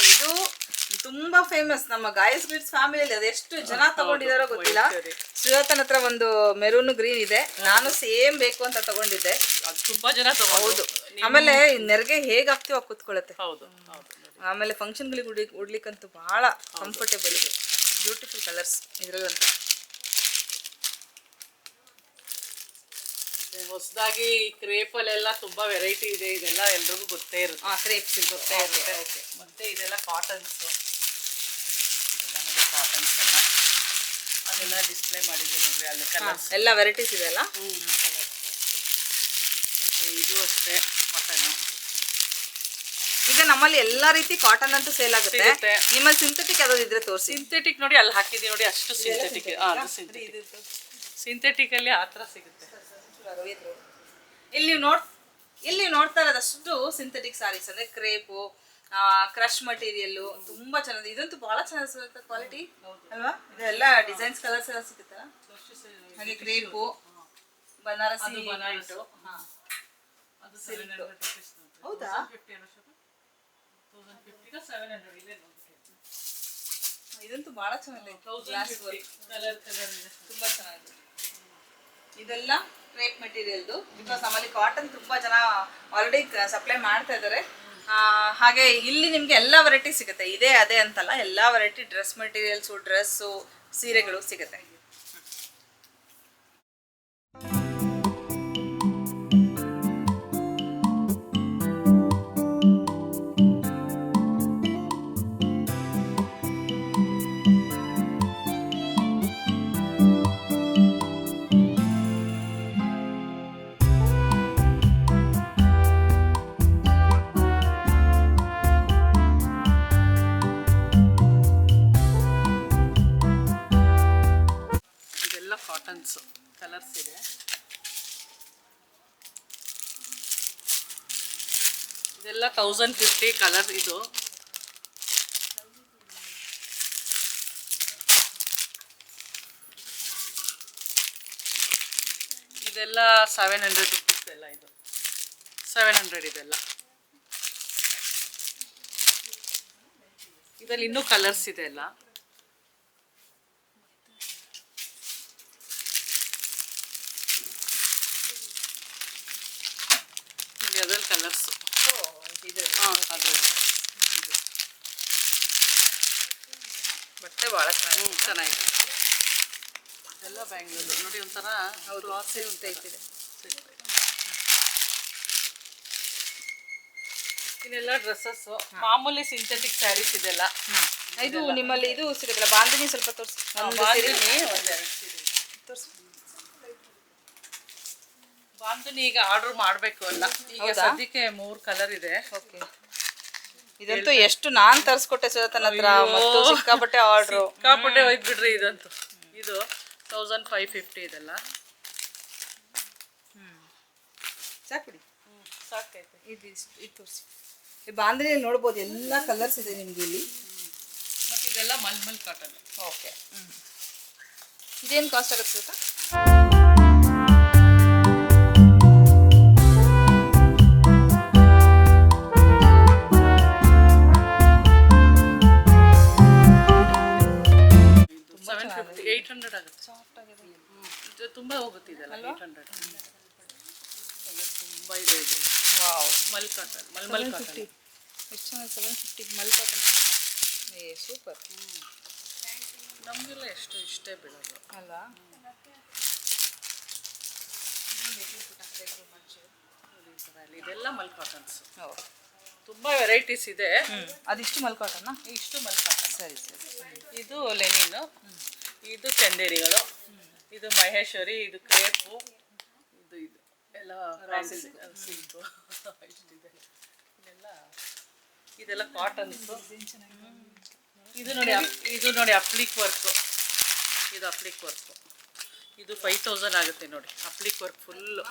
ಇದು ತುಂಬಾ ಫೇಮಸ್ ನಮ್ಮ ಗಾಯಸ್ ಫ್ಯಾಮಿಲಿ ಫ್ಯಾಮಿಲಿಯಲ್ಲಿ ಅದೆಷ್ಟು ಜನ ತಗೊಂಡಿದಾರೋ ಗೊತ್ತಿಲ್ಲ. ಸುಜಾತನ ಹತ್ರ ಒಂದು ಮೆರೂನ್ ಗ್ರೀನ್ ಇದೆ. ನಾನು ಸೇಮ್ ಬೇಕು ಅಂತ ತಗೊಂಡಿದ್ದೆ. ತುಂಬಾ ಜನ ಹೌದು. ಆಮೇಲೆ ನೆರಗೆ ಹೇಗ್ ಹಾಕ್ತಿವೋ ಕೂತ್ಕೊಳ್ಳುತ್ತೆ. ಹೌದು ಆಮೇಲೆ ಫಂಕ್ಷನ್ಗಳಿಗೆ ಗಳಿಗೆ ಉಡ್ಲಿಕ್ಕಂತೂ ಬಹಳ ಕಂಫರ್ಟೇಬಲ್ ಇದೆ. ಬ್ಯೂಟಿಫುಲ್ ಕಲರ್ಸ್ ಇದ್ರಲ್ಲಂತೂ. ಹೊಸದಾಗಿ ಕ್ರೇಪಲ್ಲೆಲ್ಲ ತುಂಬಾ ವೆರೈಟಿ ಇದೆ. ಇದೆಲ್ಲ ಎಲ್ರಿಗೂ ಗೊತ್ತೇ ಇರುತ್ತೆ. ಗೊತ್ತೇ ಇರುತ್ತೆ. ಮತ್ತೆ ಇದೆಲ್ಲ ಕಾಟನ್ಸ್ ಕಾಟನ್ಸ್ ಎಲ್ಲ. ಅದೆಲ್ಲ ಡಿಸ್ಪ್ಲೇ ಮಾಡಿದ್ದೀವಿ ನೋಡ್ರಿ ಅಲ್ಲಿ ಕಲರ್ಸ್ ಎಲ್ಲ ವೆರೈಟೀಸ್ ಇದೆ ಅಲ್ಲ? ಇದು ಅಷ್ಟೇ ಕಾಟನ್ ಈಗ ನಮ್ಮಲ್ಲಿ ಎಲ್ಲಾ ರೀತಿ ಕಾಟನ್ ಅಂತೂ ಸೇಲ್ ಆಗುತ್ತೆ. ನಿಮ್ಮಲ್ಲಿ ಸಿಂಥೆಟಿಕ್ ಯಾವ್ದು ಇದ್ರೆ ತೋರಿಸಿ. ಸಿಂಥೆಟಿಕ್ ನೋಡಿ ಅಲ್ಲಿ ಹಾಕಿದೀವಿ ನೋಡಿ ಅಷ್ಟು ಸಿಂಥೆಟಿಕ್ ಸಿಂಥೆಟಿಕ್ ಅಲ್ಲಿ ಆ ಥರ ಸಿಗುತ್ತೆ. ಇಲ್ಲಿ ನೀವು ನೋಡ್ ಇಲ್ಲಿ ನೀವು ನೋಡ್ತಾ ಇರೋದಷ್ಟು ಸಿಂಥೆಟಿಕ್ ಸಾರೀಸ್ ಅಂದ್ರೆ ಕ್ರೇಪು ಕ್ರಶ್ ಮಟೀರಿಯಲ್ ತುಂಬಾ ಚೆನ್ನಾಗಿದೆ ಇದಂತೂ ಬಹಳ ಚೆನ್ನಾಗಿ ಕ್ವಾಲಿಟಿ ಅಲ್ವಾ? ಇದೆಲ್ಲ ಡಿಸೈನ್ಸ್ ಕಲರ್ಸ್ ಎಲ್ಲ ಸಿಗುತ್ತಲ್ಲ? ಹಾಗೆ ಕ್ರೇಪು ಬನಾರಸಿ ಹೌದಾ? ಇದಂತೂ ಬಹಳ ಚೆನ್ನಾಗಿದೆ. ತುಂಬಾ ಚೆನ್ನಾಗಿದೆ. ಇದೆಲ್ಲ ಕ್ರೇಪ್ ಮೆಟೀರಿಯಲ್ದು ಬಿಕಾಸ್ ನಮ್ಮಲ್ಲಿ ಕಾಟನ್ ತುಂಬಾ ಜನ ಆಲ್ರೆಡಿ ಸಪ್ಲೈ ಮಾಡ್ತಾ ಇದ್ದಾರೆ ಹಾಗೆ ಇಲ್ಲಿ ನಿಮಗೆ ಎಲ್ಲ ವೆರೈಟಿ ಸಿಗುತ್ತೆ. ಇದೇ, ಅದೇ ಅಂತಲ್ಲ, ಎಲ್ಲ ವೆರೈಟಿ ಡ್ರೆಸ್ ಮೆಟೀರಿಯಲ್ಸು ಡ್ರೆಸ್ಸು ಸೀರೆಗಳು ಸಿಗುತ್ತೆ. ಕಾಟನ್ಸ್ ಕಲರ್ಸ್ ಇದೆ. ಇದೆಲ್ಲ ತೌಸಂಡ್ ಫಿಫ್ಟಿ ಕಲರ್ ಇದು. ಇದೆಲ್ಲ ಸೆವೆನ್ ಹಂಡ್ರೆಡ್ ರುಪೀಸ್ ಎಲ್ಲ ಇದು. ಸೆವೆನ್ ಹಂಡ್ರೆಡ್ ಇದೆಲ್ಲ. ಇದರಲ್ಲಿ ಇನ್ನೂ ಕಲರ್ಸ್ ಇದೆ ಎಲ್ಲ ಬಟ್ಟೆ ಭಾಳ ಚೆನ್ನಾಗಿದೆ ಎಲ್ಲ ಬ್ಯಾಂಗ್ಳೂರು. ನೋಡಿ ಒಂಥರ ಕ್ಲಾಸಿ ಇದೆ ಇನ್ನೆಲ್ಲ ಡ್ರೆಸ್ಸಸ್ ಮಾಮೂಲಿ ಸಿಂಥೆಟಿಕ್ ಸ್ಯಾರೀಸ್ ಇದೆಲ್ಲ. ಇದು ನಿಮ್ಮಲ್ಲಿ ಇದು ಸಿಗುತ್ತಲ್ಲ ಬಾಂಧನಿ ಸ್ವಲ್ಪ ತೋರಿಸಿ. ಬಾಂಧನಿ ಈಗ ಆರ್ಡರ್ ಮಾಡಬೇಕು ಅಲ್ಲ. ಈಗ? ಸದ್ಯಕ್ಕೆ ಮೂರು ಕಲರ್ ಇದೆ. ಓಕೆ. ಇದಂತೂ ಎಷ್ಟು ನಾನ್ ತರಿಸ್ಕೊಟ್ಟೆ ಸುಜಾತನ ಹತ್ರ ಮತ್ತು ಸಿಕ್ಕಾಪಟ್ಟೆ ಆರ್ಡ್ರು ಸಿಕ್ಕಾಪಟ್ಟೆ ಹೋಯ್ತು ಬಿಡ್ರಿ ಇದಂತೂ. ಇದು ತೌಸಂಡ್ ಫೈವ್ ಫಿಫ್ಟಿ ಇದೆಲ್ಲ. ಸಾಕ್ಬಿಡಿ ಸಾಕೈತೆ ಇದು ಇದು ತೋರಿಸಿ. ಈ ಬಾಂದ್ರಿಯಲ್ಲಿ ನೋಡ್ಬೋದು ಎಲ್ಲ ಕಲರ್ಸ್ ಇದೆ ನಿಮ್ಗೆ ಇಲ್ಲಿ. ಮತ್ತು ಇದೆಲ್ಲ ಮಲ್ಮಲ್ ಕಾಟನ್ ಓಕೆ ಇದೇನು ಕಾಸ್ಟ್ ಆಗುತ್ತೆ ಸುಜಾತ ಏಯ್ಟ್ ಹಂಡ್ರೆಡ್ ಆಗುತ್ತೆ. ಸಾಫ್ಟ್ ಆಗಿದೆ. ಇದು ತುಂಬ ಹೋಗುತ್ತೆ ಇದೆಲ್ಲ ಏಯ್ಟ್ ಹಂಡ್ರೆಡ್ ತುಂಬ ಇದೆ ಇದು. ವಾವ್ ಮಲ್ ಕಾಟನ್ ಮಲ್ ಮಲ್ ಫಿಫ್ಟಿ ಎಷ್ಟು ಚೆನ್ನಾಗಿ ಸೆವೆನ್ ಫಿಫ್ಟಿಗೆ ಮಲ್ ಕಾಟನ್ ಏ ಸೂಪರ್ ನಮಗೆಲ್ಲ ಎಷ್ಟು ಇಷ್ಟೇ ಬೀಳೋದು. ಅಲ್ವಾ? ಇದೆಲ್ಲ ಮಲ್ ಕಾಟನ್ಸ್ ತುಂಬ ವೆರೈಟೀಸ್ ಇದೆ. ಅದಿಷ್ಟು ಮಲ್ ಕಾಟನ್ನ ಇಷ್ಟು ಮಲ್ ಕಾಟನ್ ಸರಿ ಸರಿ. ಇದು ಲೆನಿನ್ ಇದು ಚಂದೇರಿಗಳು. ಇದು ಮಹೇಶ್ವರಿ ಇದು ಕ್ರೇಪು. ಇದು ಇದು. ಎಲ್ಲ ಸಿಲ್ಕು. ಇಷ್ಟಿದೆ ಇದೆಲ್ಲ ಇದೆಲ್ಲ ಕಾಟನ್ಸು ಇದು ನೋಡಿ ಇದು ನೋಡಿ ಅಪ್ಲಿಕ್ ವರ್ಕು. ಇದು ಅಪ್ಲಿಕ್ ವರ್ಕು. ಇದು ಫೈವ್ ತೌಸಂಡ್ ಆಗುತ್ತೆ ನೋಡಿ. Applique work full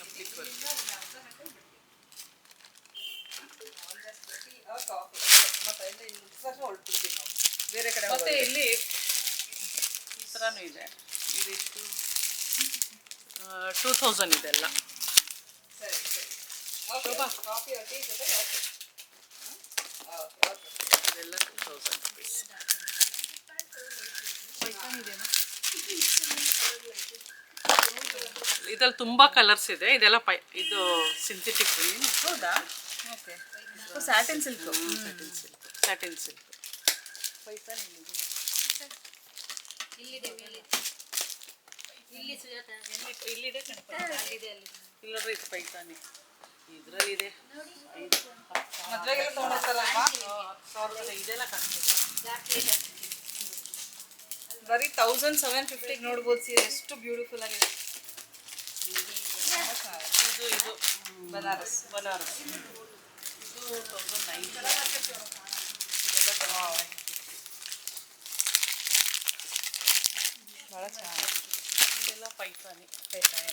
applique work. ಬೇರೆ ಕಡೆ ಮತ್ತೆ ಇಲ್ಲಿ ಈ ಥರನೂ ಇದೆ. ಇದಿಷ್ಟು ಟೂ ತೌಸಂಡ್ ಇದೆಲ್ಲ ಸರಿ ಸರಿ. ಕಾಫಿ ಟೀ ಜೊತೆ ಇದೆಲ್ಲ ಟೂ ತೌಸಂಡ್ ರುಪೀಸ್ ಇದ್ರಲ್ಲಿ ತುಂಬಾ ಕಲರ್ಸ್ ಇದೆ. ಇದೆಲ್ಲ ಪೈ ಇದು ಸಿಂಥೆಟಿಕ್ ಹೌದಾ? Okay. Satin silk satin silk satin silk ಇಲ್ಲಿದೆ ಇಲ್ಲಿ ನೋಡ್ರಿ ಇದು ಪೈತಾನಿ ಇದ್ರಲ್ಲಿದೆ ಐದು ಹತ್ತು ಮದ್ವೆಗೆಲ್ಲ ತೊಗೊಂಡೋಗ್ತಾರಲ್ವಾ ಸಾವಿರದ ಇದೆಲ್ಲ ಕಡಿಮೆ ಬರೀ ತೌಸಂಡ್ ಸೆವೆನ್ ಫಿಫ್ಟಿಗೆ ನೋಡ್ಬೋದು ಸೀರೆ ಎಷ್ಟು ಬ್ಯೂಟಿಫುಲ್ ಆಗಿದೆ ಇದು ಇದು ಬನಾರಸ್ ಬನಾರಸ್ ಇದು ತೌಸಂಡ್ ನೈನ್ ಭಾಳ ಚೆನ್ನಾಗಿದೆ ಇದೆಲ್ಲ ಪೈತಾನಿ. ಪೈತಾನಿ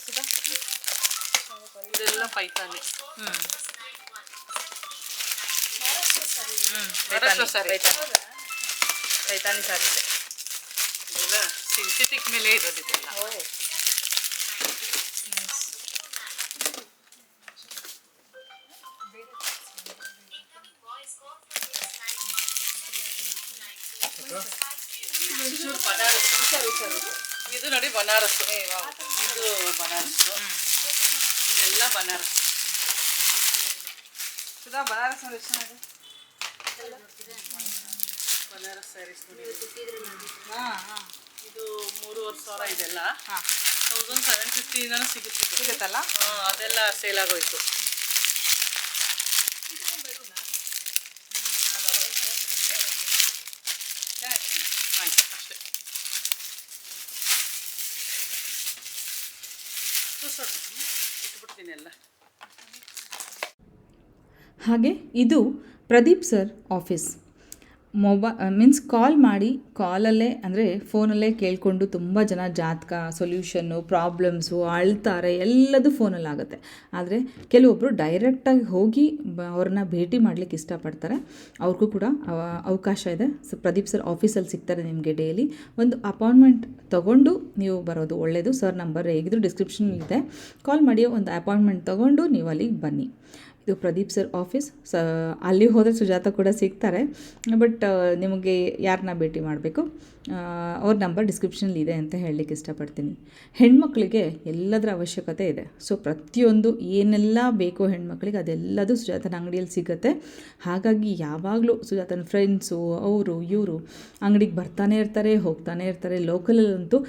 ಸುಧಾ ಇದೆಲ್ಲ ಪೈತಾನಿ. ಹ್ಞೂ ಮಹಾರಾಷ್ಟ್ರ ಸಾರಿ. ಪೈತಾನಿ. ಸಾರಿದೆ ಇದೆಲ್ಲ ಸಿಂಥೆಟಿಕ್ ಮೇಲೆ ಇರೋದು ಇದೆಲ್ಲ ಓ ಇದು ನೋಡಿ ಬನಾರಸ್. ಇದು ಬನಾರಸ್. ಇದೆಲ್ಲ ಬನಾರಸ್. ಸುಧಾ ಬನಾರಸ್ ನೋಡಿ ಬನಾರಸ್ ಸ್ಯಾರೀಸ್ ನೋಡಿ. ಹಾಂ ಹಾಂ. ಇದು ಮೂರುವರೆ ಸಾವಿರ ಇದೆಲ್ಲ. ತೌಸಂಡ್ ಸೆವೆನ್ ಫಿಫ್ಟಿಯಿಂದನೂ ಸಿಗುತ್ತೆ. ಸಿಗುತ್ತಲ್ಲ? ಅದೆಲ್ಲ ಸೇಲ್ ಆಗೋಯ್ತು. ಹಾಗೆ ಇದು ಪ್ರದೀಪ್ ಸರ್ ಆಫೀಸ್. ಮೊಬ ಮೀನ್ಸ್ ಕಾಲ್ ಮಾಡಿ ಕಾಲಲ್ಲೇ ಅಂದರೆ ಫೋನಲ್ಲೇ ಕೇಳಿಕೊಂಡು ತುಂಬ ಜನ ಜಾತಕ ಸೊಲ್ಯೂಷನ್ನು ಪ್ರಾಬ್ಲಮ್ಸು ಅಳ್ತಾರೆ, ಎಲ್ಲದೂ ಫೋನಲ್ಲಾಗುತ್ತೆ ಆದರೆ ಕೆಲವೊಬ್ಬರು ಡೈರೆಕ್ಟಾಗಿ ಹೋಗಿ ಬ, ಅವ್ರನ್ನ ಭೇಟಿ ಮಾಡಲಿಕ್ಕೆ ಇಷ್ಟಪಡ್ತಾರೆ. ಅವ್ರಿಗೂ ಕೂಡ ಅವಕಾಶ ಇದೆ. ಸೊ, ಪ್ರದೀಪ್ ಸರ್ ಆಫೀಸಲ್ಲಿ ಸಿಗ್ತಾರೆ ನಿಮಗೆ ಡೈಲಿ ಒಂದು ಅಪಾಯಿಂಟ್ಮೆಂಟ್ ತಗೊಂಡು ನೀವು ಬರೋದು ಒಳ್ಳೆಯದು ಸರ್ ನಂಬರ್ ಹೇಗಿದ್ರು ಡಿಸ್ಕ್ರಿಪ್ಷನ್ ಇದೆ. ಕಾಲ್ ಮಾಡಿ, ಒಂದು ಅಪಾಯಿಂಟ್ಮೆಂಟ್ ತೊಗೊಂಡು ನೀವು ಅಲ್ಲಿಗೆ ಬನ್ನಿ. ಇದು ಪ್ರದೀಪ್ ಸರ್ ಆಫೀಸ್. ಸ, ಅಲ್ಲಿ ಹೋದರೆ ಸುಜಾತ ಕೂಡ ಸಿಗ್ತಾರೆ. ಬಟ್ ನಿಮಗೆ ಯಾರನ್ನ ಭೇಟಿ ಮಾಡಬೇಕು? ಅವ್ರ ನಂಬರ್ ಡಿಸ್ಕ್ರಿಪ್ಷನಲ್ಲಿ ಇದೆ ಅಂತ ಹೇಳಲಿಕ್ಕೆ ಇಷ್ಟಪಡ್ತೀನಿ. ಹೆಣ್ಮಕ್ಳಿಗೆ ಎಲ್ಲದರ ಅವಶ್ಯಕತೆ ಇದೆ. ಸೊ ಪ್ರತಿಯೊಂದು ಏನೆಲ್ಲ ಬೇಕೋ ಹೆಣ್ಮಕ್ಳಿಗೆ ಅದೆಲ್ಲದೂ ಸುಜಾತನ ಅಂಗಡಿಯಲ್ಲಿ ಸಿಗುತ್ತೆ. ಹಾಗಾಗಿ ಯಾವಾಗಲೂ ಸುಜಾತನ ಫ್ರೆಂಡ್ಸು ಅವರು, ಇವರು ಅಂಗಡಿಗೆ ಬರ್ತಾನೆ ಇರ್ತಾರೆ, ಹೋಗ್ತಾನೆ ಇರ್ತಾರೆ ಲೋಕಲಲ್ಲಂತೂ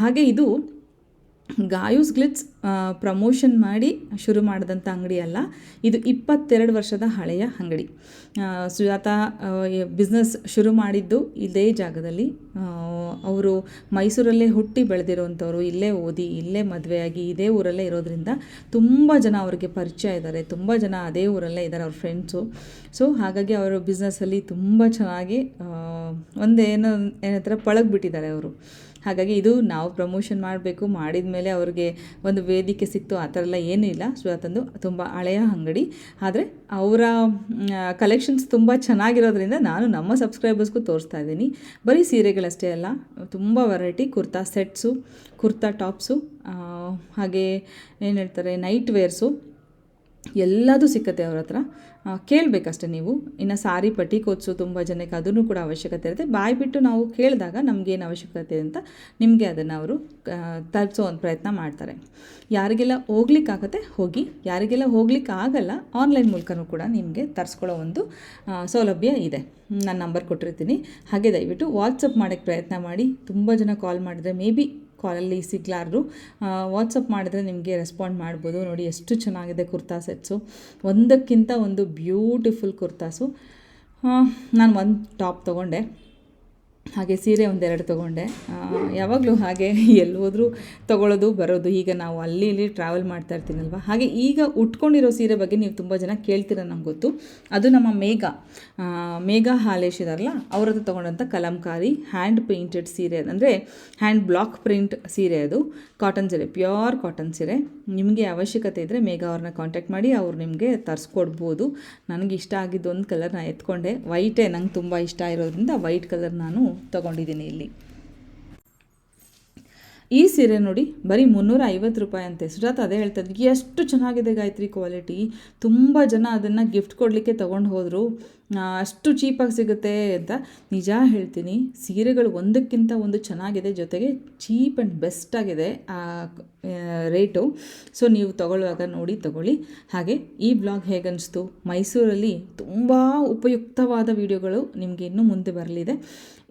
ಹಾಗೆ ಇದು ಗಾಯೂಸ್ ಗ್ಲಿಟ್ಸ್ ಪ್ರಮೋಷನ್ ಮಾಡಿ ಶುರು ಮಾಡಿದಂಥ ಅಂಗಡಿ ಅಲ್ಲ, ಇದು ಇಪ್ಪತ್ತೆರಡು ವರ್ಷದ ಹಳೆಯ ಅಂಗಡಿ. ಸುಜಾತ ಬಿಸ್ನೆಸ್ ಶುರು ಮಾಡಿದ್ದು ಇದೇ ಜಾಗದಲ್ಲಿ. ಅವರು ಮೈಸೂರಲ್ಲೇ ಹುಟ್ಟಿ ಬೆಳೆದಿರೋವಂಥವ್ರು, ಇಲ್ಲೇ ಓದಿ, ಇಲ್ಲೇ ಮದುವೆಯಾಗಿ ಇದೇ ಊರಲ್ಲೇ ಇರೋದ್ರಿಂದ ತುಂಬ ಜನ ಅವರಿಗೆ ಪರಿಚಯ ಇದ್ದಾರೆ, ತುಂಬ ಜನ ಅದೇ ಊರಲ್ಲೇ ಇದ್ದಾರೆ ಅವ್ರ ಫ್ರೆಂಡ್ಸು ಸೊ ಹಾಗಾಗಿ ಅವರು ಬಿಸ್ನೆಸ್ಸಲ್ಲಿ ತುಂಬ ಚೆನ್ನಾಗಿ ಒಂದೇನೋ ಏನತ್ರ ಪಳಗ್ಬಿಟ್ಟಿದ್ದಾರೆ ಅವರು. ಹಾಗಾಗಿ ಇದು ನಾವು ಪ್ರಮೋಷನ್ ಮಾಡಬೇಕು. ಮಾಡಿದ ಮೇಲೆ ಅವ್ರಿಗೆ ಒಂದು ವೇದಿಕೆ ಸಿಕ್ತು, ಆ ಥರ ಎಲ್ಲ ಏನೂ ಇಲ್ಲ. ಸುಜಾತಂದು ತುಂಬ ಹಳೆಯ ಅಂಗಡಿ. ಆದರೆ ಅವರ ಕಲೆಕ್ಷನ್ಸ್ ತುಂಬ ಚೆನ್ನಾಗಿರೋದ್ರಿಂದ ನಾನು ನಮ್ಮ ಸಬ್ಸ್ಕ್ರೈಬರ್ಸ್ಗೂ ತೋರಿಸ್ತಾ ಇದ್ದೀನಿ. ಬರೀ ಸೀರೆಗಳಷ್ಟೇ ಅಲ್ಲ, ತುಂಬ variety kurta sets kurta tops ಹಾಗೆ ಏನು ಹೇಳ್ತಾರೆ ನೈಟ್ ವೇರ್ಸು ಎಲ್ಲದೂ ಸಿಕ್ಕತ್ತೆ ಅವ್ರ ಹತ್ರ. ಕೇಳಬೇಕಷ್ಟೆ ನೀವು. ಇನ್ನು ಸಾರಿ ಪಟಿಕೋತ್ಸು ತುಂಬ ಜನಕ್ಕೆ ಅದನ್ನು ಕೂಡ ಅವಶ್ಯಕತೆ ಇರುತ್ತೆ. ಬಾಯಿ ಬಿಟ್ಟು ನಾವು ಕೇಳಿದಾಗ ನಮಗೇನು ಅವಶ್ಯಕತೆ ಅಂತ ನಿಮಗೆ ಅದನ್ನು ಅವರು ತಲುಪಿಸೋ ಒಂದು ಪ್ರಯತ್ನ ಮಾಡ್ತಾರೆ. ಯಾರಿಗೆಲ್ಲ ಹೋಗ್ಲಿಕ್ಕಾಗತ್ತೆ, ಹೋಗಿ. ಯಾರಿಗೆಲ್ಲ ಹೋಗ್ಲಿಕ್ಕೆ ಆಗಲ್ಲ ಆನ್ಲೈನ್ ಮೂಲಕನೂ ಕೂಡ ನಿಮಗೆ ತರಿಸ್ಕೊಳ್ಳೋ ಒಂದು ಸೌಲಭ್ಯ ಇದೆ. ನಾನು ನಂಬರ್ ಕೊಟ್ಟಿರ್ತೀನಿ. ಹಾಗೆ ದಯವಿಟ್ಟು ವಾಟ್ಸಪ್ ಮಾಡೋಕ್ಕೆ ಪ್ರಯತ್ನ ಮಾಡಿ. ತುಂಬ ಜನ ಕಾಲ್ ಮಾಡಿದ್ರೆ ಮೇ ಬಿ ಕಾಲಲ್ಲಿ ಸಿಗ್ಲಾರ್ದು. ವಾಟ್ಸಪ್ ಮಾಡಿದ್ರೆ ನಿಮಗೆ ರೆಸ್ಪಾಂಡ್ ಮಾಡ್ಬೋದು. ನೋಡಿ ಎಷ್ಟು ಚೆನ್ನಾಗಿದೆ ಕುರ್ತಾ ಸೆಟ್ಸು ಒಂದಕ್ಕಿಂತ ಒಂದು ಬ್ಯೂಟಿಫುಲ್ ಕುರ್ತಾಸು. ನಾನು ಒಂದು ಟಾಪ್ ತೊಗೊಂಡೆ. ಹಾಗೆ ಸೀರೆ ಒಂದೆರಡು ತೊಗೊಂಡೆ. ಯಾವಾಗಲೂ ಹಾಗೆ ಎಲ್ಲಿ ಹೋದರೂ ತೊಗೊಳ್ಳೋದು, ಬರೋದು. ಈಗ ನಾವು ಅಲ್ಲಿ ಇಲ್ಲಿ ಟ್ರಾವೆಲ್ ಮಾಡ್ತಾ ಇರ್ತೀನಲ್ವ? ಹಾಗೆ ಈಗ ಉಟ್ಕೊಂಡಿರೋ ಸೀರೆ ಬಗ್ಗೆ ನೀವು ತುಂಬ ಜನ ಕೇಳ್ತೀರ ನಂಗೆ ಗೊತ್ತು. ಅದು ನಮ್ಮ ಮೇಘ. ಮೇಘ ಹಾಲೇಶ್ ಇದಾರಲ್ಲ ಅವ್ರ ಹತ್ರ ತೊಗೊಂಡಂಥ ಕಲಂಕಾರಿ ಹ್ಯಾಂಡ್ ಪೇಂಟೆಡ್ ಸೀರೆ. ಅಂದರೆ ಹ್ಯಾಂಡ್ ಬ್ಲಾಕ್ ಪ್ರಿಂಟ್ ಸೀರೆ ಅದು. ಕಾಟನ್ ಸೀರೆ ಪ್ಯೂರ್ ಕಾಟನ್ ಸೀರೆ. ನಿಮಗೆ ಅವಶ್ಯಕತೆ ಇದ್ದರೆ ಮೇಘ ಅವ್ರನ್ನ ಕಾಂಟ್ಯಾಕ್ಟ್ ಮಾಡಿ, ಅವ್ರು ನಿಮಗೆ ತರಿಸ್ಕೊಡ್ಬೋದು. ನನಗೆ ಇಷ್ಟ ಆಗಿದ್ದು ಒಂದು ಕಲರ್ ನಾನು ಎತ್ಕೊಂಡೆ. ವೈಟೇ ನಂಗೆ ತುಂಬ ಇಷ್ಟ ಇರೋದ್ರಿಂದ ವೈಟ್ ಕಲರ್ ನಾನು ತೊಗೊಂಡಿದ್ದೀನಿ ಇಲ್ಲಿ. ಈ ಸೀರೆ ನೋಡಿ, ಬರೀ ಮುನ್ನೂರ ಐವತ್ತು ರೂಪಾಯಿ ಅಂತೆ ಸುಜಾತ ಅದೇ ಹೇಳ್ತಾ ಎಷ್ಟು ಚೆನ್ನಾಗಿದೆ ಗಾಯತ್ರಿ ಕ್ವಾಲಿಟಿ ತುಂಬ ಜನ ಅದನ್ನು ಗಿಫ್ಟ್ ಕೊಡಲಿಕ್ಕೆ ತೊಗೊಂಡು ಹೋದರು. ಅಷ್ಟು ಚೀಪಾಗಿ ಸಿಗುತ್ತೆ ಅಂತ ನಿಜ ಹೇಳ್ತೀನಿ. ಸೀರೆಗಳು ಒಂದಕ್ಕಿಂತ ಒಂದು ಚೆನ್ನಾಗಿದೆ, ಜೊತೆಗೆ ಚೀಪ್ ಆ್ಯಂಡ್ ಬೆಸ್ಟ್ ಆಗಿದೆ ಆ ರೇಟು ಸೊ ನೀವು ತಗೊಳ್ಳುವಾಗ ನೋಡಿ, ತಗೊಳ್ಳಿ. ಹಾಗೆ ಈ ಬ್ಲಾಗ್ ಹೇಗನ್ನಿಸ್ತು ಮೈಸೂರಲ್ಲಿ ತುಂಬ ಉಪಯುಕ್ತವಾದ ವಿಡಿಯೋಗಳು ನಿಮಗೆ ಇನ್ನೂ ಮುಂದೆ ಬರಲಿದೆ.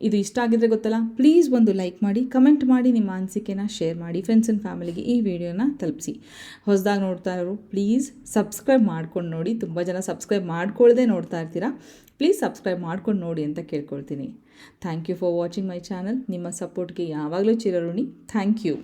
ಇದು ಇಷ್ಟ ಆಗಿದ್ರೆ ಗೊತ್ತಲ್ಲ ಪ್ಲೀಸ್ ಒಂದು ಲೈಕ್ ಮಾಡಿ ಕಮೆಂಟ್ ಮಾಡಿ ನಿಮ್ಮ ಅನಿಸಿಕೆನ ಶೇರ್ ಮಾಡಿ ಫ್ರೆಂಡ್ಸ್ ಆ್ಯಂಡ್ ಫ್ಯಾಮಿಲಿಗೆ ಈ ವಿಡಿಯೋನ ತಲುಪಿಸಿ. ಹೊಸದಾಗಿ ನೋಡ್ತಾ ಇರೋರು ಪ್ಲೀಸ್ ಸಬ್ಸ್ಕ್ರೈಬ್ ಮಾಡ್ಕೊಂಡು ನೋಡಿ. ತುಂಬ ಜನ ಸಬ್ಸ್ಕ್ರೈಬ್ ಮಾಡ್ಕೊಳ್ಳದೆ ನೋಡ್ತಾ ಇರ್ತೀರಾ? ಪ್ಲೀಸ್ ಸಬ್ಸ್ಕ್ರೈಬ್ ಮಾಡ್ಕೊಂಡು ನೋಡಿ ಅಂತ ಕೇಳ್ಕೊಳ್ತೀನಿ. Thank you for watching my channel ನಿಮ್ಮ ಸಪೋರ್ಟ್ಗೆ ಯಾವಾಗಲೂ ಚಿರಋಣಿ. Thank you